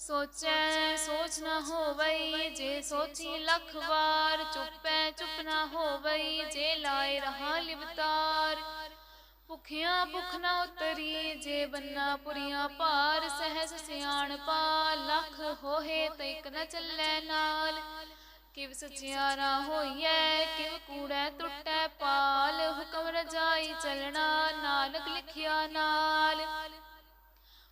ਸੋਚੈ, ਸੋਚ ਨਾ ਹੋਵਈ, ਜੇ ਸੋਚੀ ਲੱਖ ਵਾਰ, ਚੁੱਪੈ, ਚੁੱਪ ਨਾ ਹੋਵਈ, ਜੇ ਲਾਏ ਰਹਾ ਲਿਵਤਾਰ। ਭੁਖਿਆ ਭੁਖ ਨਾ ਉਤਰੀ, ਜੇ ਬੰਨਾ ਪੁਰੀਆਂ ਭਾਰ, ਸਹਿਜ ਸਿਆਣ ਪਾ ਲੱਖ ਹੋਏ ਤੇ ਇਕ ਨਾ ਚੱਲੈ ਨਾਲ, ਕਿਵ ਸਚਿਆਰਾ ਹੋਈਐ, ਕਿਵ ਕੂੜੈ ਟੁੱਟੈ ਪਾਲ। ਹੁਕਮ ਰਜਾਈ ਚੱਲਣਾ, ਨਾਨਕ ਲਿਖਿਆ ਨਾਲ।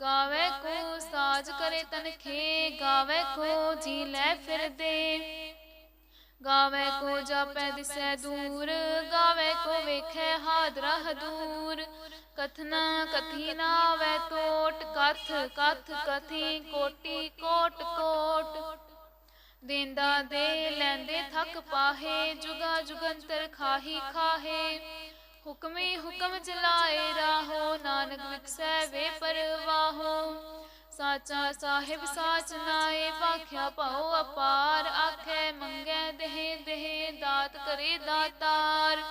ਗਾਵੇ ਕੋ ਸਾਜ ਕਰੇ ਤਨਖੇ ਗਾਵੇ ਕੋ ਜੀ ਲੈ ਫਿਰਦੇ। ਗਾਵੇ ਕੋ ਜਾਪੈ ਦਿਸੈ ਦੂਰ, ਗਾਵੇ ਕੋ ਵੇਖੈ ਹਾਦਰਾ ਹਦੂਰ। ਕਥਨਾ ਕਥੀ ਨਾ ਵੈ ਟੋਟ, ਕਥ ਕਥ ਕਥੀ ਕੋਟੀ ਕੋਟ ਕੋਟ। ਦੇਂਦਾ ਦੇ ਲੈਂਦੇ ਥਕ ਪਾਹੇ, ਜੁਗਾ ਜੁਗੰਤਰ ਖਾਹੀ ਖਾਹੇ। ਹੁਕਮੇ ਹੁਕਮ ਚਲਾਏ ਰਾਹੋ, ਨਾਨਕ ਵਿਖਸੈ ਵੇ ਪਰਵਾਹੋ। ਸਾਚਾ ਸਾਹਿਬ ਸਾਚ ਨਾਏ ਭਾਖਿਆ ਭਉ ਅਪਾਰ, ਆਖੇ ਮੰਗੈ ਦੇਹ ਦੇਹ ਦਾਤ ਕਰੇ ਦਾਤਾਰ।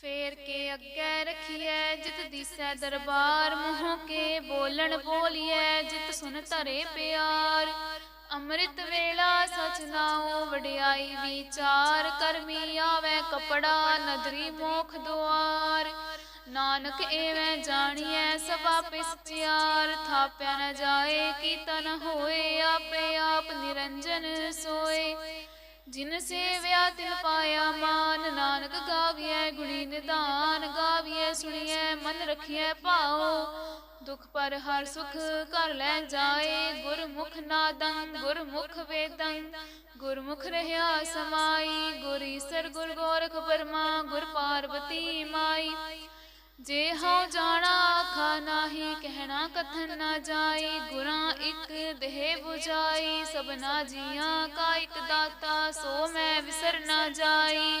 ਫੇਰ ਕੇ ਅੱਗੇ ਰਖੀਐ, ਜਿਤ ਦਿਸੈ ਦਰਬਾਰ, ਮੂੰਹ ਕੇ ਬੋਲਣ ਬੋਲੀਐ, ਜਿਤ ਸੁਨ ਧਰੇ ਪਿਆਰ। ਅੰਮ੍ਰਿਤ ਵੇਲਾ ਸਚ ਨਾਉ, ਵਡਿਆਈ ਵਿਚਾਰ ਕਰਮੀ ਆਵੇ ਕਪੜਾ, ਨਦਰੀ ਮੋਖ ਦੁਆਰ। ਨਾਨਕ ਐਵੇਂ ਜਾਣੀਐ ਸਭਾ ਪਿਸਚਿਆਰ ਥਾਪਿਆ ਨ ਜਾਏ ਕੀਤਾ ਨ ਹੋਏ, ਆਪੇ ਆਪ ਨਿਰੰਜਨ ਸੋਏ। ਜਿਨ ਸੇਵਿਆ ਤਿਨ ਪਾਇਆ ਮਾਨ, ਨਾਨਕ ਗਾਵੀਐ ਗੁਣੀ ਨਿਦਾਨ ਗਾਵੀਐ ਸੁਣੀਐ ਮਨ ਰਖੀਐ ਭਾਉ। ਦੁਖ ਪਰ ਹਰ ਸੁਖ ਕਰ ਲੈ ਜਾਏ। ਗੁਰਮੁਖ ਨਾਦੰ, ਗੁਰਮੁਖ ਵੇਦੰ। ਗੁਰਮੁਖ ਰਹਾ ਸਮਾਈ। ਗੁਰ ਈਸਰ, ਗੁਰ ਗੋਰਖ ਪਰਮਾ ਗੁਰ ਪਾਰਵਤੀ ਮਾਈ। ਜੇ ਹਉ ਜਾਣਾ, ਆਖਾ ਨਾਹੀ, ਕਹਿਣਾ ਕਥਨ ਨਾ ਜਾਈ ਗੁਰਾਂ ਇੱਕ ਦੇਹ 부ਜਾਈ ਸਭਨਾ ਜੀਆਂ ਕਾ ਇੱਕ ਦਾਤਾ, ਸੋ ਮੈਂ ਵਿਸਰ ਨਾ ਜਾਈ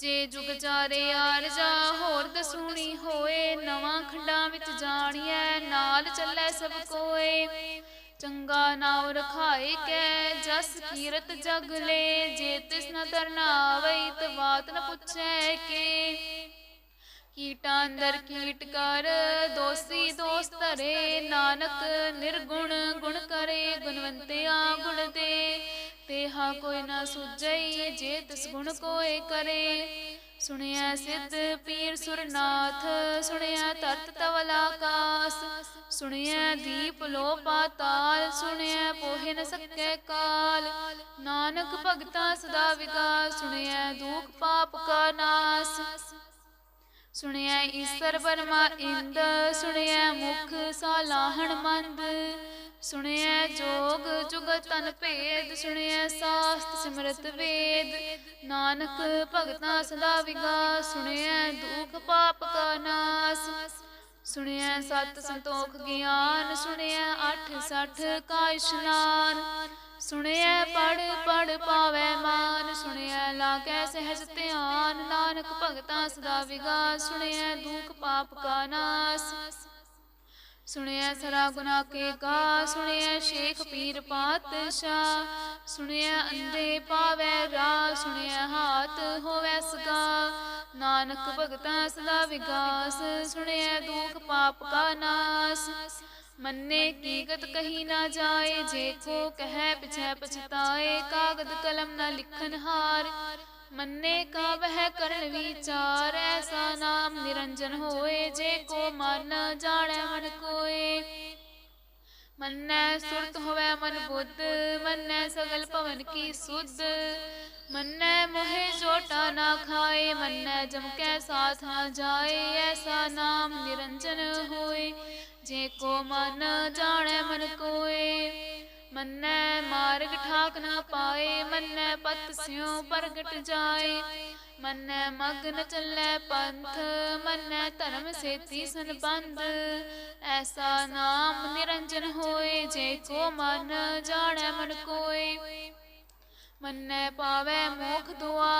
ਜੇ ਜੁਗ ਜਾਰੇ ਆਰਜਾ ਹੋਰ ਦਸੂਣੀ ਹੋਏ, ਨਵਾਂ ਖੰਡਾਂ ਵਿੱਚ ਜਾਣੀਐ, ਨਾਲ ਚੱਲੇ ਸਭ ਕੋਏ। ਚੰਗਾ ਨਾਉ ਰਖਾਏ ਕੈ, ਜਸ ਕੀਰਤ ਜਗ ਲੈ, ਜੇ ਤਿਸ ਨ ਤਰਨਾ ਆਵਈ, ਤ ਨ ਪੁੱਛੈ ਕੇ। ਕੀਟਾਂ ਅੰਦਰ ਕੀਟ ਕਰ, ਦੋਸੀ ਦੋਸ ਧਰੇ, ਨਾਨਕ ਨਿਰਗੁਣ ਗੁਣ ਕਰੇ, ਗੁਣਵੰਤਿਆ ਗੁਣ ਦੇ। ਤੇਹਾ ਕੋਈ ਨਾ ਸੁਝਈ, ਜੇ ਤਿਸ ਗੁਣ ਕੋਏ ਕਰੇ। ਸੁਣਿਆ ਸਿੱਧ ਪੀਰ ਸੁਰਨਾਥ, ਸੁਣਿਆ ਤਰਤ ਤਵਲ ਆਕਾਸ ਸੁਣਿਆ ਦੀਪ ਲੋ ਪਾਤਾਲ, ਸੁਣਿਆ ਪੋਹਿ ਨ ਸਕੈ ਕਾਲ। ਨਾਨਕ ਭਗਤਾ ਸਦਾ ਵਿਗਾਸ, ਸੁਣਿਆ ਦੁਖ ਪਾਪ ਕਾ ਨਾਸ। ਸੁਣਿਆ ਈਸ਼ਰ ਬਰਮਾ ਇੰਦ, ਸੁਣਿਆ ਮੁਖ ਸਾਲਾਹਣ ਮੰਦ। ਸੁਣਿਆ ਜੋਗ ਜੁਗਤ ਤਨ ਭੇਦ, ਸੁਣਿਆ ਸਾਸਤ ਸਿਮਰਤ ਵੇਦ। ਨਾਨਕ ਭਗਤਾਂ ਸਦਾ ਵਿਗਾਸ, ਸੁਣਿਆ ਦੁਖ ਪਾਪ ਕਾ ਨਾਸ। ਸੁਣਿਆ ਸਤ ਸੰਤੋਖ ਗਿਆਨ, ਸੁਣਿਆ ਅਠ ਸਠ ਕਾ ਇਸ਼ਨਾਨ। ਸੁਣਿਆ ਪੜ ਪੜ ਪਾਵੇ ਮਾਨ, ਸੁਣਿਆ ਲਾਗੈ ਸਹਿਜ ਧਿਆਨ। ਨਾਨਕ ਭਗਤਾਂ ਸਦਾ ਵਿਗਾਸ, ਸੁਣਿਆ ਦੁਖ ਪਾਪ ਕਾ ਨਾਸ। ਸੁਣਿਆ ਸਰਾ ਗੁਨਾ ਕੇ ਕਾ ਸੁਣਿਆ ਸ਼ੇਖ ਪੀਰ ਪਾਤਸ਼ਾਹ, ਸੁਣਿਆ ਅੰਦੇ ਪਾਵੈ ਰਾ, ਸੁਣਿਆ ਹਾਥ ਹੋਵੈ ਸਗਾ ਨਾਨਕ ਭਗਤਾ ਸਦਾ ਵਿਗਾਸ, ਸੁਣਿਆ ਦੁਖ ਪਾਪ ਕਾ ਨਾਸ। ਮੰਨੇ ਕੀਗਤ ਕਹੀ ਨਾ ਜਾਏ, ਜੇ ਕੋ ਕਹੈ ਪਿਛੈ ਪਛਤਾਏ, ਕਾਗਦ ਕਲਮ ਨਾ ਲਿਖਨ ਹਾਰ। ਮੰਨੇ ਕਾ ਵਹਿ ਕਰਨ ਵਿਚਾਰ ਐਸਾ ਨਾਮ ਨਿਰੰਜਨ ਹੋਏ, ਜੇ ਕੋ ਮਨ ਜਾਣੈ, ਮਨ ਕੋਏ। ਮੰਨੈ ਸੁਰਤ ਹੋਵੇ ਮਨ ਬੁੱਧ, ਮੰਨੈ ਸਗਲ ਭਵਨ ਕੀ ਸੁਧ। ਮੰਨੈ ਮੋਹਿ ਜੋਟਾ ਨਾ ਖਾਏ, ਮੰਨੈ ਜਮ ਕੈ ਸਾਥ ਨਾ ਜਾਏ, ਐਸਾ ਨਾਮ ਨਿਰੰਜਨ ਹੋਏ। ਜੇ ਕੋ ਮਨ ਜਾਣੈ, ਮਨ ਕੋਏ। ਮੰਨੈ ਮਾਰਗ ਠਾਕ ਨਾ ਪਾਏ, ਮੰਨੈ ਪਤ ਸਿਉ ਪ੍ਰਗਟ ਜਾਏ। ਮੰਨੈ ਮਗਨ ਚੱਲੈ ਪੰਥ, ਮੰਨੈ ਧਰਮ ਸੇਤੀ ਸੰਬੰਧ। ਐਸਾ ਨਾਮ ਨਿਰੰਜਨ ਹੋਏ, ਜੇ ਕੋ ਮਨ ਜਾਣੈ ਮਨ ਕੋਏ। ਮੰਨੈ ਪਾਵੈ ਮੋਖ ਦੁਆਰ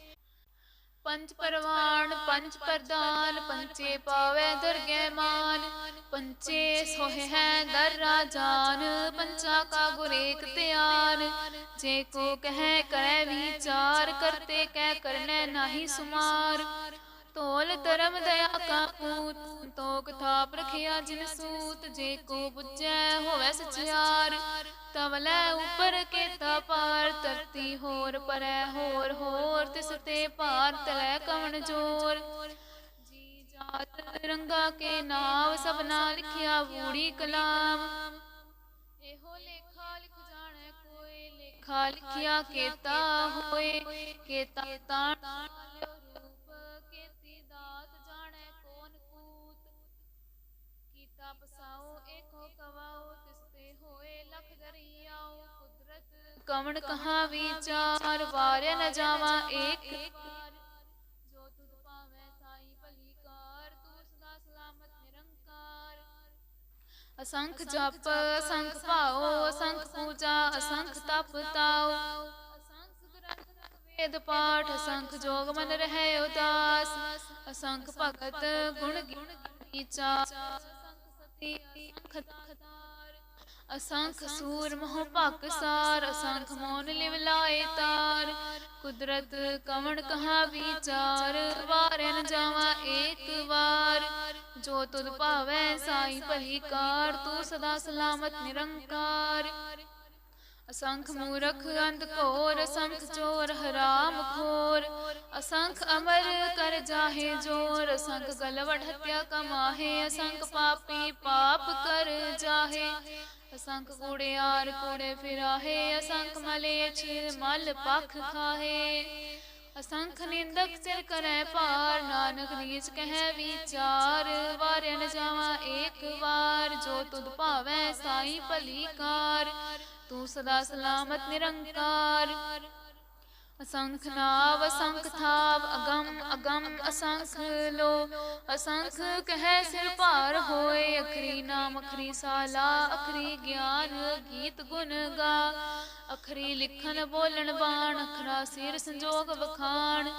ਪੰਜ ਪਰਵਾਨ, ਪੰਜ ਪ੍ਰਦਾਨ ਪੰਚੇ ਪਾਵੈ ਦੁਰਗੇ ਮਾਨ ਪੰਚੇ ਸੋਹਿ ਹੈ ਦਰ ਰਾਜਾਨ, ਪੰਚਾ ਕਾ ਗੁਰ ਧਿਆਨ। ਜੇ ਕੋ ਕਹੈ ਕਰੈ ਵਿਚਾਰ, ਕਰਤੇ ਕਹਿ ਕਰਨੈ ਨਾਹੀ ਸੁਮਾਰ। ਤੋਲ ਧਰਮ ਦਇਆ ਕਾ ਪੂਤ ਤੋਕ ਥਾਪ ਰਖਿਆ ਜਿਨ ਸੂਤ, ਜੇ ਕੋ ਬੁੱਝੈ ਹੋਵੈ ਸਚਿਆਰ। ਤਵਲੇ ਉਪਰ ਕੇ ਪਾਰ, ਧਰਤੀ ਹੋਰ ਪਰੈ ਹੋਰ ਹੋਰ, ਤਿਸ ਤੇ ਭਾਰ ਤਲੈ ਕਵਣ ਜੋਰ। ਜੀ ਜਾਤ ਰੰਗਾ ਕੇ ਨਾਮ ਸਭਨਾ ਲਿਖਿਆ ਬੂੜੀ ਕਲਾਮ। ਇਹੋ ਲੇਖਾ ਲਿਖ ਜਾਣੈ ਕੋਈ ਲੇਖਾ ਲਿਖਿਆ ਕੇਤਾ ਹੋਏ, ਕੇਤਾ ਤਾਣ ਕਵਣ ਕਹਾ ਵਿਚਾਰ ਵਾਰਿਆ ਨ ਜਾਵਾ ਏਕ ਵਾਰ ਜੋ ਤੁਧ ਪਾਵੈ ਸਾਈ ਭਲੀ ਕਾਰ ਤੂੰ ਸਦਾ ਸਲਾਮਤ ਨਿਰੰਕਾਰ। ਅਸੰਖ ਜਪ ਅਸੰਖ ਭਾਉ ਅਸੰਖ ਪੂਜਾ ਅਸੰਖ ਤਪ ਤਾਉ। ਅਸੰਖ ਗ੍ਰੰਥ ਵੇਦ ਪਾਠ ਅਸੰਖ ਜੋਗ ਮਨ ਰਹਿ ਉਦਾਸ। ਅਸੰਖ ਭਗਤ ਗੁਣ ਗਿਣ ਵਿਚਾਰ ਅਸੰਖ ਸਤੀ ਅਸੰਖ ਅਸੰਖ ਸੂਰ ਮੋਹ ਭਕ ਸਾਰ ਅਸੰਖ ਮੋਨ ਲਿਵ ਲਾਏ ਤਾਰ। ਕੁਦਰਤ ਕਵਣ ਕਹਾ ਵਿਚਾਰ? ਵਾਰਿਆ ਨ ਜਾਵਾ ਏਕ ਵਾਰ। ਜੋ ਤੁਧ ਭਾਵੈ ਸਾਈ ਭਲੀ ਕਾਰ ਤੂੰ ਸਦਾ ਸਲਾਮਤ ਨਿਰੰਕਾਰ। ਅਸੰਖ ਮੂਰਖ ਅੰਧ ਘੋਰ, ਅਸੰਖ ਚੋਰ, ਹਰਾਮ ਖੋਰ। ਅਸੰਖ ਅਮਰ ਕਰ ਜਾਹੇ ਜੋਰ, ਅਸੰਖ ਗਲਵਟ ਹਤਿਆ ਕਮਾਹੇ। ਅਸੰਖ ਪਾਪੀ ਪਾਪ ਕਰ ਜਾਹੇ। ਅਸੰਖ ਕੂੜਿਆਰ ਕੂੜੇ ਫਿਰਾਹੇ। ਅਸੰਖ ਮਲੇਛ ਮਲ ਪਖ ਖਾਹੇ। ਅਸੰਖ ਨਿੰਦਕ ਸਿਰ ਕਰੈ ਪਾਰ ਨਾਨਕ ਨੀਚ ਕਹਿ ਵਿਚਾਰ, ਵਾਰਿਆ ਨ ਜਾਵਾ ਏਕ ਵਾਰ, ਜੋ ਤੁਧ ਭਾਵੈ ਸਾਈ ਭਲੀ ਕਾਰ, ਤੂੰ ਸਦਾ ਸਲਾਮਤ ਨਿਰੰਕਾਰ। ਅਸੰਖ ਨਾਵ, ਅਸੰਖ ਥਾਵ, ਅਗੰਮ ਅਗੰਮ, ਅਸੰਖ ਲੋ। ਅਸੰਖ ਕਹਿ ਸਿਰ ਭਾਰ ਹੋਏ, ਅਖਰੀ ਨਾਮ, ਅਖਰੀ ਸਾਲਾ, ਅਖਰੀ ਗਿਆਨ, ਗੀਤ ਗੁਣ ਗਾ। ਅਖਰੀ ਲਿਖਣ ਬੋਲਣ ਬਾਣ, ਅਖਰਾ ਸਿਰ ਸੰਜੋਗ ਵਖਾਣ।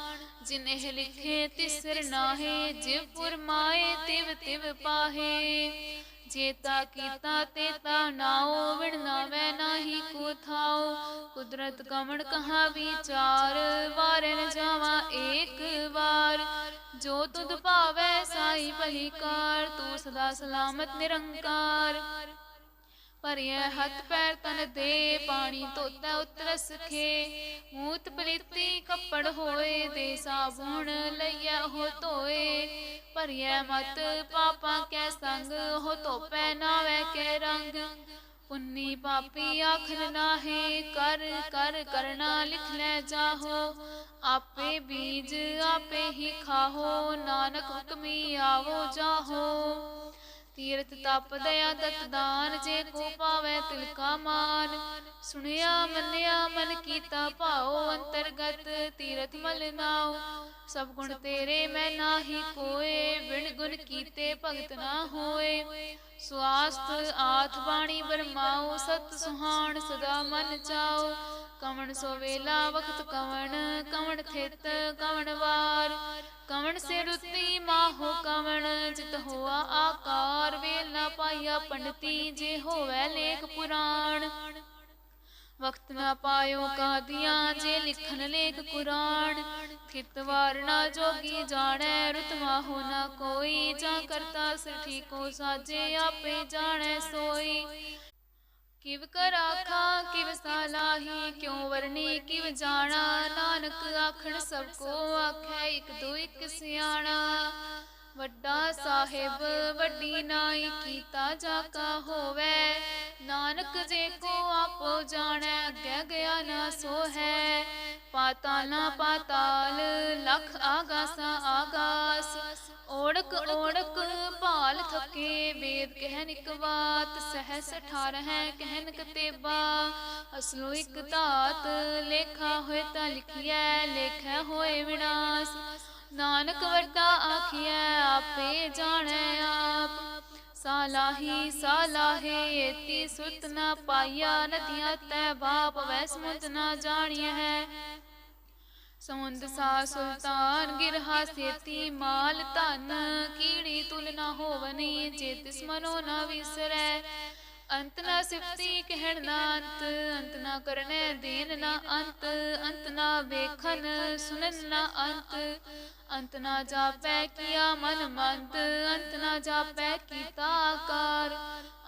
ਜਿਨਹਿ ਲਿਖੇ ਤਿਸਰ ਨਾਹੇ, ਜਿਵ ਪੁਰਮਾਏ ਤਿਵ ਤਿਵ ਪਾਹੇ। ਚੇਤਾ ਕੀਤਾ ਤੇਤਾ ਨਾਉ ਵਿਣ ਨਾਵੈ ਨਾਹੀ ਕੋ ਥਾਉ। ਕੁਦਰਤ ਕਮਣ ਕਹਾ ਵਿਚਾਰ ਵਾਰੇ ਨ ਜਾਵਾ ਏਕ ਵਾਰ। ਜੋ ਤੁਧ ਭਾਵੈ ਸਾਈ ਭਲੀ ਕਾਰ ਤੂੰ ਸਦਾ ਸਲਾਮਤ ਨਿਰੰਕਾਰ। ਭਰਿਐ ਹੱਥ ਪੈਰ ਤਨ ਦੇ ਪਾਣੀ ਧੋਤਾ ਉਤਰਸ ਖੇ। ਮੂਤ ਪਲੀਤੀ ਕੱਪੜ ਹੋਏ ਦੇ ਸਾਬੁਣ ਲਈਐ ਹੋ ਧੋਏ। ਭਰਿਐ ਮਤ ਪਾਪਾਂ ਕੈ ਸੰਗ ਹੋ ਧੋਪੈ ਨਾਵੇ ਕੈ ਰੰਗ। ਪੁੰਨੀ ਪਾਪੀ ਆਖਰ ਨਾਹੀ ਕਰ ਕਰ ਕਰਨਾ ਲਿਖ ਲੈ ਜਾਹੋ। ਆਪੇ ਬੀਜ ਆਪੇ ਹੀ ਖਾਹੋ। ਨਾਨਕ ਹੁਕਮੀ ਆਵੋ ਜਾਹੋ। ਤੀਰਥ ਤਪ ਦਇਆ ਦਤ ਦਾਨ ਜੇ ਕੋ ਪਾਵੇ ਤਿਲ ਮਾਨ। ਸੁਣਿਆ, ਮੰਨਿਆ, ਮਨ ਕੀਤਾ ਭਾਉ ਅੰਤਰਗਤ ਤੀਰਥ ਮਲ ਨਾਉ। ਸਭ ਗੁਣ ਤੇਰੇ ਮੈਂ ਨਾਹੀ ਕੋਏ, ਬਿਨ ਗੁਣ ਕੀਤੇ ਭਗਤ ਨਾ ਹੋਏ। ਸਵਾਸਤ ਆਥ ਬਾਣੀ ਬਰਮਾਉ, ਸਤ ਸੁਹਾਣ ਸਦਾ ਮਨ ਚਾਉ। ਕਵਣ ਸੋ ਵੇਲਾ ਵਖਤ ਕਵਣ ਕਵਣ ਥਿਤ ਕਵਣ ਵਾਰ। ਕਵਣ ਸੇ ਰੁੱਤੀ ਮਾਹੋ ਕਵਣ, ਜਿਤ ਹੋਆ ਆਕਾਰ। ਨਾ ਪੰਡਤੀ ਜੇ ਹੋਵੇ ਲੇਖ ਪੁਰਾਣ। ਵਕਤ ਨਾ ਪਾਇਓ ਕਾਦੀਆਂ ਜੇ ਲਿਖਨ ਲੇਖ ਕੁਰਾਨ। ਥਿਤ ਵਾਰਣਾ ਜੋਗੀ ਜਾਣੈ ਰੁਤਮਾ ਹੋ ਨਾ ਕੋਈ। ਜਾਂ ਕਰਤਾ ਸਿਰ ਠੀਕੋ ਸਾਜੇ, ਆਪੇ ਜਾਣੈ ਸੋਈ। ਕਿਵ ਕਰ ਆਖਾ, ਕਿਵ ਸਾਲਾਹੀ ਕਿਉ ਵਰਨੀ ਕਿਵ ਜਾਣਾ। ਨਾਨਕ ਆਖਣ ਸਭ ਕੋ ਆਖੈ, ਇਕ ਦੋ ਇਕ ਸਿਆਣਾ। ਵੱਡਾ ਸਾਹਿਬ, ਵੱਡੀ ਨਾਈ ਕੀਤਾ ਜਾ ਕਾ ਹੋਵੇ। ਨਾਨਕ ਜੇ ਕੋ ਆਪੋ ਜਾਣੈ, ਅੱਗੇ ਗਿਆ ਨਾ ਸੋ ਹੈ ਪਾਤਾਲ ਪਾਤਾਲ, ਲਖ ਆਗਾਸਾ ਆਗਾਸ। ਓੜਕ ਓੜਕ ਭਾਲ ਥਕੇ, ਵੇਦ ਕਹਿਨ ਇਕ ਬਾਤ, ਸਹਸ 18 ਹੈ ਕਹਿਨ ਕਤੇਬਾ। ਅਸਲੋ ਇਕ ਧਾਤ, ਲੇਖਾ ਹੋਏ ਤਾਂ ਲਿਖਿਐ, ਲੇਖੈ ਹੋਏ ਵਿਨਾਸ਼। ਨਾਨਕ ਵੱਡਾ ਆਖਿਐ, ਆਪੇ ਜਾਣੈ ਆਪ। ਸਾਲਾਹੀ ਸਾਲਾਹੇ, ਏਤੀ ਸੁਰਤ ਨਾ ਪਾਇਆ ਨਦੀਆਂ ਤੈ ਬਾਪ ਵੈ ਸਮੁੰਦ ਨਾ ਜਾਣਿਆ ਹੈ ਸਮੁੰਦ ਸਾ ਸੁਲਤਾਨ ਗਿਰਹਾ ਸੇਤੀ ਮਾਲ ਧਨ ਕੀੜੀ ਤੁਲ ਨਾ ਹੋਵਨੀ ਜੇ ਤਿਸ ਮਨੋ ਨਾ ਵਿਸਰੈ। ਅੰਤ ਨਾ ਸਿਫਤੀ ਕਹਿਣ ਨਾ ਅੰਤ ਅੰਤ ਨਾ ਕਰਨੇ ਦੇਨ ਨਾ ਅੰਤ ਅੰਤ ਨਾ ਵੇਖਨ ਸੁਨਨ ਨਾ ਅੰਤ। ਅੰਤ ਨਾ ਜਾਪੈ ਕੀਆ ਮਨ ਮੰਤ, ਅੰਤ ਨਾ ਜਾਪੈ ਕੀਤਾ ਆਕਾਰ।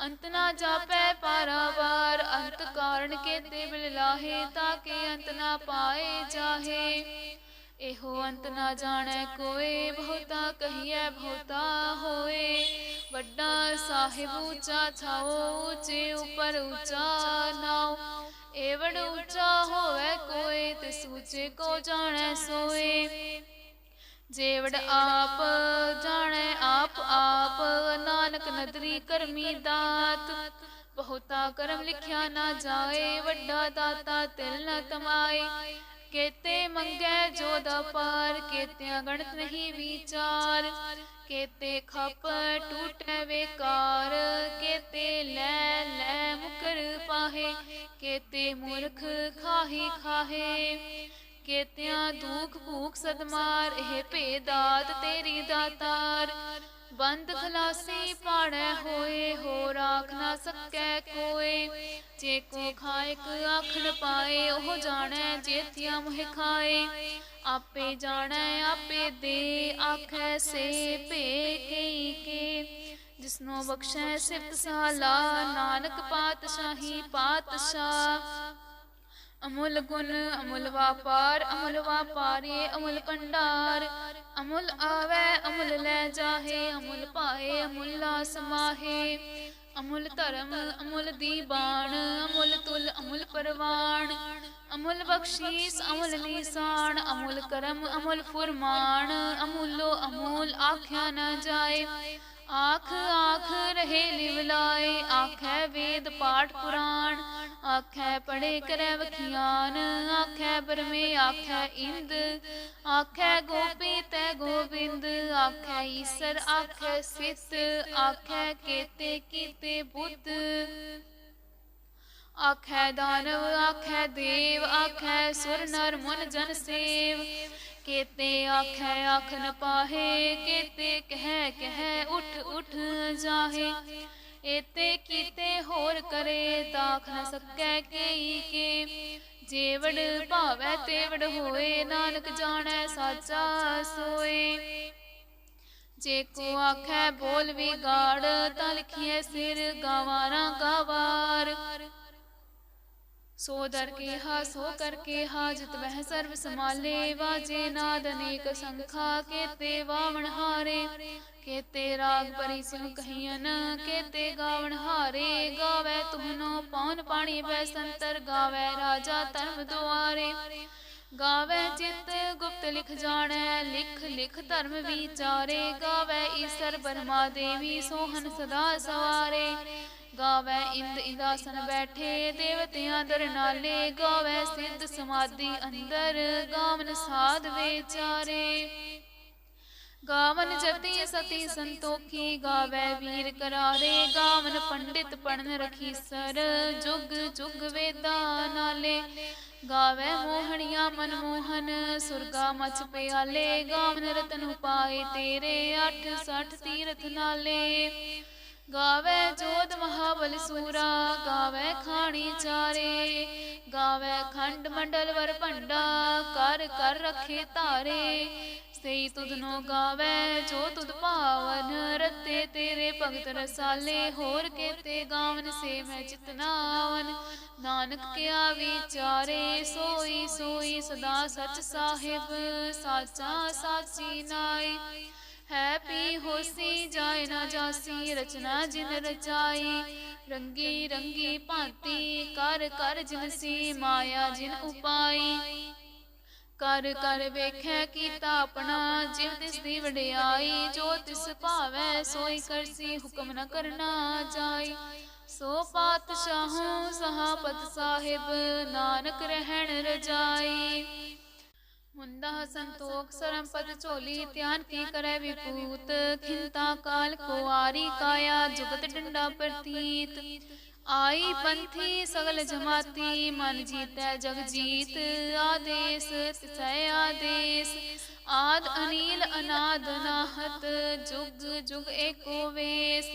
ਅੰਤ ਨਾ ਜਾਪੈ ਪਾਰਾਵਾਰ, ਅੰਤ ਕਾਰਨ ਕੇ ਤੇ ਬਿਲ ਲਾਹੇ, ਤਾਂ ਕੇ ਅੰਤ ਨਾ ਪਾਏ ਜਾਹੇ। ਇਹੋ ਅੰਤ ਨਾ ਜਾਣੈ ਕੋਏ, ਬਹੁਤਾ ਕਹੀਐ, ਬਹੁਤਾ ਹੋਏ। ਵੱਡਾ ਸਾਹਿਬ ਉੱਚਾ ਛਾਓ ਉੱਚੇ ਉਪਰ ਉੱਚਾ ਨਾਉ। ਏਵੜ ਉੱਚਾ ਹੋਵੇ ਕੋਏ ਤੇ ਸੂਚੇ ਕੋ ਜਾਣੈ ਸੋਏ। ਜੇਵੜ ਆਪ ਜਾਣੈ, ਆਪ ਆਪ ਨਾਨਕ ਨਦਰੀ ਕਰਮੀ ਦਾਤ। ਬਹੁਤਾ ਕਰਮ ਲਿਖਿਆ ਨਾ ਜਾਏ, ਵੱਡਾ ਦਾਤਾ ਤਿਲ ਨ ਤਮਾਏ ਕੇਤੇ ਮੰਗੈ ਜੋ ਦਾ ਪਾਰ, ਕੇਤਿਆਂ ਗਣਤ ਨਹੀਂ ਵਿਚਾਰ। ਕੇਤੇ ਖਪ ਟੂਟੈ ਵੇਕਾਰ, ਕੇਤੇ ਲੈ ਲੈ ਮੁਕਰ ਪਾਹੇ। ਕੇਤੇ ਮੂਰਖ ਖਾਹੀ ਖਾਹੇ, ਕੇਤਿਆਂ ਦੁਖ ਭੂਖ ਸਦਮਾਰ, ਇਹ ਭੇਦਾਤ ਤੇਰੀ ਦਾਤਾਰ। ਬੰਦ ਖਲਾਸੀ ਪਾੜੈ ਹੋਏ ਹੋ ਰਾਖ ਨਾ ਸਕੈ ਕੋਏ। ਜੇ ਕੋ ਖਾਇਕ ਆਖਣ ਪਾਏ, ਉਹ ਜਾਣੈ ਜੇਤਿਆ ਮੁਹਿ ਖਾਏ। ਆਪੇ ਜਾਣੈ, ਆਪੇ ਦੇ, ਆਖੈ ਸੇ ਭੇ ਕਈ ਕੇ। ਜਿਸਨੋ ਬਖਸ਼ੈ ਸਿਫਤ ਸਾਲਾ, ਨਾਨਕ ਪਾਤਸ਼ਾਹੀ ਪਾਤਸ਼ਾਹ। ਅਮੁੱਲ ਗੁਣ, ਅਮੁੱਲ ਵਾਪਾਰ, ਅਮੁੱਲ ਵਾਪਾਰੀ ਅਮੁੱਲ ਭੰਡਾਰ। ਅਮੁਲ ਆਵੇ, ਅਮੁੱਲ ਲੈ ਜਾਹੇ, ਅਮੁੱਲ ਪਾਏ ਅਮੁੱਲਾ ਸਮਾਹੇ। ਅਮੁੱਲ ਧਰਮ, ਅਮੁੱਲ ਦੀਬਾਨ ਅਮੁਲ ਤੁਲ, ਅਮੁਲ ਪਰਵਾਨ ਅਮੁਲ ਬਖਸ਼ੀਸ, ਅਮੁੱਲ ਨੀਸਾਨ, ਅਮੁਲ ਕਰਮ, ਅਮੁਲ ਫੁਰਮਾਨ। ਅਮੁੱਲੋ ਅਮੁੱਲ, ਆਖਿਆ ਨਾ ਜਾਏ। ਆਖ ਆਖ ਰਹੇ ਲਿਵਲਾਏ, ਆਖੈ ਵੇਦ ਪਾਠ ਪੁਰਾਣ, ਆਖੈ ਪੜੇ ਕਰੈ ਵਖਿਆਨ, ਆਖੈ ਬਰਮੇ ਆਖੈ ਇੰਦ, ਆਖੈ ਗੋਪੀ ਤੈ ਗੋਬਿੰਦ, ਆਖੈ ਈਸਰ, ਆਖੈ ਸਿਤ, ਆਖੈ ਕੇਤੇ ਕੀਤੇ ਬੁੱਧ ਆਖੈ ਦਾਨਵ, ਆਖੈ ਦੇਵ, ਆਖੈ ਸੁਰ ਨਰ ਮਨ ਜਨ ਸੇਵ ਕੇਤੇ ਆਖੈ ਆਖ ਨ ਪਾਹੇ, ਕੇਤੇ ਕਹਿ ਕਹਿ, ਉਠ ਉਠ ਜਾਹੇ। ਏਤੇ ਕੀਤੇ ਹੋਰ ਕਰੇ ਤਾਖ ਨ ਸਕੈ ਕੇਈ ਕੇ। ਜੇਵੜ ਭਾਵੈ, ਤੇਵੜ ਹੋਏ, ਨਾਨਕ ਜਾਣੈ, ਸਾਚਾ ਸੋਏ। ਜੇ ਕੋ ਆਖੈ, ਬੋਲ ਵੀ ਗਾੜ, ਤਾਂ ਲਿਖੀਐ ਸਿਰ ਗਾਵਾਰਾਂ ਗਾਵਾਰ। ਸੋ ਦਰ ਕੇ ਹਾ, ਸੋ ਕਰ ਕੇ ਹਾ, ਜਿਤ ਬਹਿ ਸਰਬ ਸਮਾਲੇ ਵਾਜੇ ਨਾਦ ਅਨੇਕ ਸੰਖਾ, ਕੇਤੇ ਵਾਵਣ ਹਾਰੇ, ਕੇਤੇ ਰਾਗ ਪਰੀ ਸਿਉ ਕਹੀਨ ਕੇਤੇ ਗਾਵਣ ਹਾਰੇ, ਗਾਵੇ ਤੁਹਨੋ ਪੌਨ ਪਾਣੀ ਬੈ ਸੰਤਰ, ਗਾਵੇ ਰਾਜਾ ਧਰਮ ਦੁਆਰੇ, ਗਾਵੇ ਚਿਤ ਗੁਪਤ ਲਿਖ ਜਾਣੈ, ਲਿਖ ਲਿਖ ਧਰਮ ਵਿਚਾਰੇ, ਗਾਵੇ ਈਸਰ ਬਰਮਾ ਦੇਵੀ ਸੋਹਨ ਸਦਾ ਸਵਾਰੇ ਗਾਵੇ ਇੰਦ ਇੰਦਾਸਨ ਬੈਠੇ ਦੇਵਤਿਆਂ ਦਰ ਨਾਲੇ ਗਾਵੇ ਸਿੱਧ ਸਮਾਧੀ ਅੰਦਰ ਗਾਵਨ ਸਾਧ ਵਿਚਾਰੇ। ਗਾਵਨ ਜਤੀ ਸਤੀ ਸੰਤੋਖੀ ਗਾਵੇ ਵੀਰ ਕਰਾਰੇ। ਗਾਵਨ ਪੰਡਿਤ ਪੜਨ ਰਖੀ ਸਰ। ਜੁਗ ਜੁਗ ਵੇਦਾ ਨਾਲੇ। ਗਾਵੇ ਮੋਹਣੀਆਂ ਮਨਮੋਹਨ। ਸੁਰਗਾ ਮਚ ਪਿਆਲੇ। ਗਾਵਨ ਰਤਨ ਉਪਾਏ ਤੇਰੇ। 860 ਤੀਰਥ ਨਾਲੇ। ਗਾਵੇ ਜੋਧ ਮਹਾਬਲ ਸੂਰਾ, ਗਾਵੇ ਖਾਣੀ ਚਾਰੇ, ਗਾਵੇ ਖੰਡ ਮੰਡਲ ਵਰ ਭੰਡਾ, ਕਰ ਕਰ ਰਖੇ ਧਾਰੇ। ਸਈ ਤੁਧ ਨੋ ਗਾਵੇ, ਜੋ ਤੁਧ ਭਾਵਨ, ਰਤੇ ਤੇਰੇ ਭਗਤ ਰਸਾਲੇ, ਹੋਰ ਕੇਤੇ ਗਾਵਨ ਸੇ ਮੈਂ ਚਿਤਨਾਵਨ ਨਾਨਕ ਕਿਆ ਵਿਚਾਰੇ, ਸੋਈ ਸੋਈ ਸਦਾ ਸਚ ਸਾਹਿਬ, ਸਾਚਾ ਸਾਚੀ ਨਾਈ। ਨਾ ਰਚਨਾ ਜਿਨ ਰਚਾਈ, ਰੰਗੀ ਰੰਗੀ ਭਾਂਤੀ, ਕਰ ਕਰ ਜਿਨ ਸੀ, ਮਾਇਆ ਜਿਨ ਉਪਾਈ। ਕਰ ਕਰ ਵੇਖੈ ਕੀਤਾ ਆਪਣਾ ਜਿਵ ਤਿਸ ਦੀ ਵਡਿਆਈ, ਜੋ ਤਿਸ ਭਾਵੈ ਸੋਈ ਕਰਸੀ ਹੁਕਮ ਨ ਕਰਨਾ ਜਾਈ। ਸੋ ਪਾਤਸ਼ਾਹੂ ਸਹਾਪਤ ਸਾਹਿਬ, ਨਾਨਕ ਰਹਿਣ ਰਜਾਈ। ਮੁੰਦਾ ਸੰਤੋਖ ਸਰਮ ਸਰੰਪਤ, ਝੋਲੀ, ਧਿਆਨ ਕੀ ਕਰੈ ਵਿਪੂਤ? ਖਿੰਤਾ ਕਾਲ ਕੁਆਰੀ ਕਾਇਆ, ਜੁਗਤ ਡੰਡਾ ਪ੍ਰਤੀਤ। ਆਈ ਪੰਥੀ ਸਗਲ ਜਮਾਤੀ, ਮਨ ਜੀਤੈ ਜਗ ਜੀਤ। ਆਦੇਸ ਤਿਸੈ ਆਦੇਸ। ਆਦ ਅਨੀਲ ਅਨਾਦ ਨਾਹਤ, ਜੁਗ ਜੁਗ ਏਕੋ ਵੇਸ।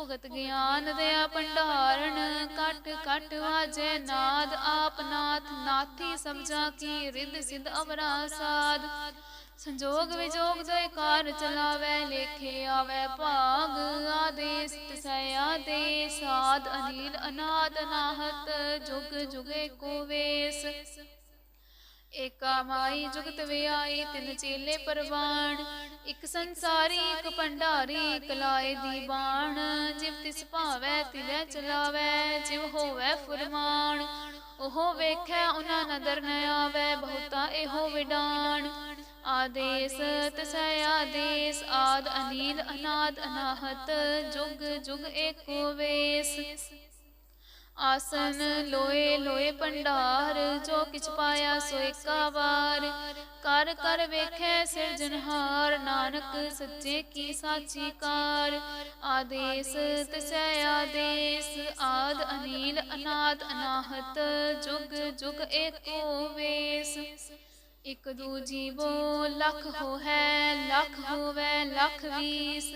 ਭੁਗਤ ਗਿਆਨ ਦਿਆ ਭੰਡਾਰਨ, ਕਟ ਕਟ ਵਾਜੈ ਨਾਦ, ਆਪ ਨਾਥ ਨਾਥੀ ਸਬਜਾ ਕੀ ਰਿੱਧ ਸਿਧ ਅਵਰਾ ਸਾਧ ਸੰਜੋਗ ਵਿਜੋਗ ਦੋਇ ਕਾਰ ਚਲਾਵੇ, ਲੇਖੇ ਆਵੇ ਭਾਗ, ਆਦੇਸ ਤਿਸੈ ਆਦੇਸ ਆਦ ਅਨੀਲ ਅਨਾਦ ਅਨਾਹਤ ਜੁਗ ਜੁਗੇ ਕੋ ਵੇਸ। ਏਕਾ ਮਾਈ ਜੁਗਤ ਵਿਆਈ ਤਿਨ ਚੇਲੇ ਪਰਵਾਣ। ਇਕ ਸੰਸਾਰੀ ਇਕ ਭੰਡਾਰੀ ਇਕ ਲਾਏ ਦੀ ਬਾਣ ਜਿਵ ਤਿਸ ਭਾਵੈ ਤਿਵੈ ਚਲਾਵੈ। ਜਿਵ ਹੋਵੈ ਫੁਰਮਾਨ। ਉਹ ਵੇਖੈ ਉਹਨਾਂ ਨਦਰ ਨ ਆਵੈ ਬਹੁਤਾ ਇਹੋ ਵਿਡਾਣ ਆਦੇਸ ਤਸੈ ਆਦੇਸ ਆਦ ਅਨੀਲ ਅਨਾਦ ਅਨਾਹਤ। ਜੁਗ ਜੁਗ ਏਕੋ ਵੇਸ। ਆਸਨ ਲੋਏ ਲੋਏ ਭੰਡਾਰ, ਜੋ ਕਿਛ ਪਾਇਆ ਸੋ ਏਕਾ ਵਾਰ। ਕਰ ਕਰ ਵੇਖੈ ਸਿਰਜਨਹਾਰ ਨਾਨਕ ਸੱਚੇ ਕੀ ਸਾਚੀ ਕਾਰ। ਆਦੇਸ ਤਸੈ ਆਦੇਸ, ਆਦ ਅਨੀਲ, ਅਨਾਦ ਅਨਾਹਤ, ਜੁਗ ਜੁਗ ਏਕੋ ਵੇਸ। ਇਕ ਦੂਜੀ ਜੀਵੋ ਲਖ ਹੋ ਹੈ ਲਖ ਹੋਵੇ, ਲਖ ਵੀਸ।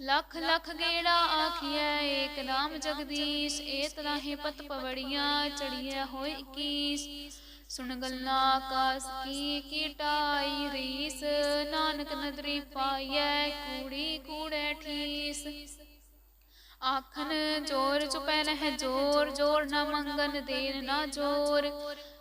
ਲਖ ਲਖ ਗੇੜਾ ਆਖੀਐ, ਏਕ ਨਾਮ ਜਗਦੀਸ਼, ਏ ਤਰਾਹੇ ਪਤ ਪਵੜੀਆਂ, ਚੜੀਐ ਹੋਏ 21 ਸੁਣ ਗੱਲਾਂ ਆਕਾਸ ਕੀ ਕੀਟਾਈ ਰੀਸ, ਨਾਨਕ ਨਦਰੀ ਪਾਈਐ, ਕੂੜੀ ਕੂੜੈ ਠੀਸ। ਆਖਨ ਜੋਰ ਚੁਪੈ ਨਹਿ ਜੋਰ ਜੋਰ ਨਾ ਮੰਗਨ ਦੇਨ ਨਾ ਜੋਰ।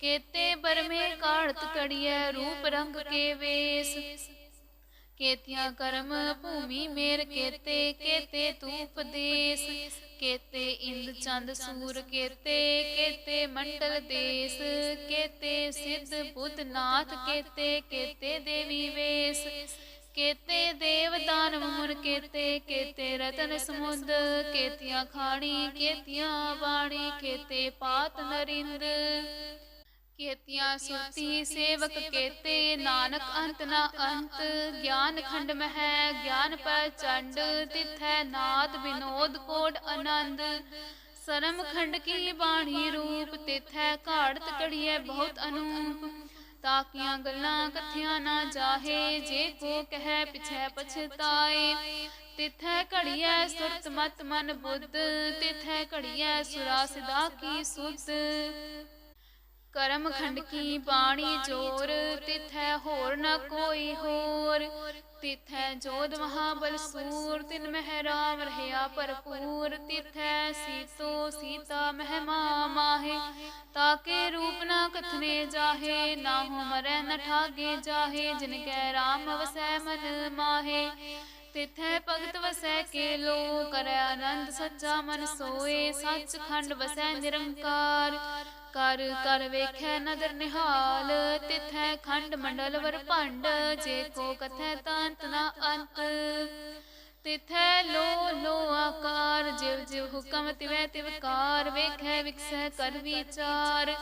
ਕੇਤੇ ਬਰਮੇ ਕਾੜਤ ਕੜੀਐ, ਰੂਪ ਰੰਗ ਕੇ ਵੇਸ। ਕੇਤਿਆ ਕਰਮ ਭੂਮੀ ਮੇਰ ਕੇਤੇ ਕੇਤੇ ਤੂੰ ਉਪਦੇਸ ਕੇਤੇ ਇੰਦ ਚੰਦ ਸੂਰ ਕੇਤੇ ਕੇਤੇ ਮੰਡਲ ਦੇਸ। ਕੇਤੇ ਸਿੱਧ ਬੁੱਧ ਨਾਥ ਕੇਤੇ ਕੇਤੇ ਦੇਵੀ ਵੇਸ। ਕੇਤੇ ਦੇਵ ਦਾਨਵ ਮੁਰ ਕੇਤੇ ਕੇਤੇ ਰਤਨ ਸਮੁੰਦ। ਕੇਤਿਆ ਖਾਣੀ, ਕੇਤੀਆਂ ਬਾਣੀ, ਕੇਤੇ ਪਾਤ ਨਰਿੰਦ। ਕੀਤੀਆਂ ਸੁਰਤੀ ਸੇਵਕ ਕੇਤੇ ਨਾਨਕ ਅੰਤ ਨਾ ਅੰਤ ਗਿਆਨ ਖੰਡ ਮਹਿ ਗਿਆਨ ਪ੍ਰਚੰਡ ਤਿਥੈ ਨਾਦ ਵਿਨੋਦ ਕੋਟ ਆਨੰਦ ਸਰਮ ਖੰਡ ਕੀ ਬਾਣੀ ਰੂਪ ਤਿਥੈ ਘਾੜਤ ਕੜੀਐ ਬਹੁਤ ਅਨੂਪ। ਤਾਕੀਆਂ ਗੱਲਾਂ ਕਥਿਆ ਨਾ ਜਾਹੇ ਜੇ ਕੋ ਕਹੈ ਪਿਛੈ ਪਛਤਾਏ। ਤਿਥੈ ਘੜੀਐ ਸੁਰਤ ਮਤ ਮਨ ਬੁੱਧ। ਤਿਥੈ ਘੜੀਐ ਸੁਰਾ ਸਿਦਾ ਕੀ ਸੁਧ। ਕਰਮ ਖੰਡ ਕੀ ਬਾਣੀ ਜੋਰ ਤਿਥੈ ਹੋਰ ਨ ਕੋਈ ਹੋਰ। ਤਿਥੈ ਜੋਧ ਮਹਾਬਲ ਸੂਰ ਤਿਨ ਮਹਿ ਰਾਮ ਰਹਿਆ ਭਰਪੂਰ। ਤਿਥੈ ਸੀਤੋ ਸੀਤਾ ਮਹਿਮਾ ਮਾਹੇ ਤਾਕੇ ਰੂਪ ਨ ਕਥਨੇ ਜਾਹੇ ਨਾਹੂ ਮਰੈ ਨ ਠਾਗੇ ਜਾਹੇ ਜਿਨ ਕੈ ਰਾਮ ਵਸੈ ਮਨ ਮਾਹੇ। ਤਿਥੈ ਭਗਤ ਵਸੈ ਕੇ ਲੋ ਕਰੈ ਆਨੰਦ ਸੱਚਾ ਮਨ ਸੋਏ ਸੱਚ ਖੰਡ ਵਸੈ ਨਿਰੰਕਾਰ। ਕਰ ਕਰ ਵੇਖੈ ਨਦਰ ਨਿਹਾਲ, ਤਿਥੈ ਖੰਡ ਮੰਡਲ ਵਰ ਭੰਡ, ਜੇ ਕੋ ਕਥੈ ਤਾਂਤ ਨਾ ਅੰਤ। ਤਿਥੈ ਲੋ ਲੋ ਆਕਾਰ, ਜਿਵ ਜਿਵ ਹੁਕਮ ਤਿਵੈ ਤਿਵਕਾਰ ਵੇਖੈ ਵਿਕਸੈ ਕਰ ਵਿਚਾਰ।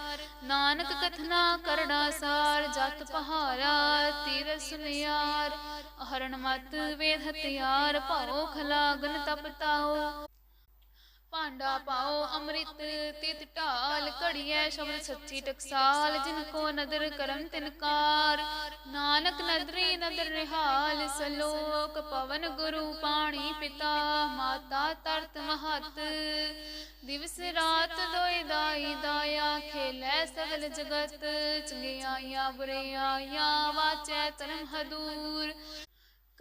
ਨਾਨਕ ਕਥਨਾ ਕਰੜਾ ਸਾਰ, ਜਤ ਪਹਾਰਾ ਤੀਰ ਸੁਨਿਆਰ ਹਰਣ ਮਤ ਵੇਦ ਹਤਿਆਰ ਭਉ ਖਲਾ ਤਪਤਾਓ ਭਾਂਡਾ ਪਾਓ ਅੰਮ੍ਰਿਤ ਤਿਤ ਢਾਲ ਘੜੀਐ ਸ਼ਬਦ ਸੱਚੀ ਟਕਸਾਲ ਜਿਨ ਕੋ ਨਦਰ ਕਰਮ ਤਿਨਕਾਰ ਨਾਨਕ ਨਦਰੀ ਨਦਰ ਨਿਹਾਲ ਸਲੋਕ ਪਵਨ ਗੁਰੂ ਪਾਣੀ ਪਿਤਾ ਮਾਤਾ ਤਰਤ ਮਹਤ। ਦਿਵਸ ਰਾਤ ਦੋਇ ਦਾਈ ਦਾਇਆ ਖੇਲੇ ਸਗਲ ਜਗਤ। ਚੰਗਿਆਈਆਂ ਬੁਰਿਆਈਆਂ ਵਾਚੈ ਧਰਮ ਹਦੂਰ।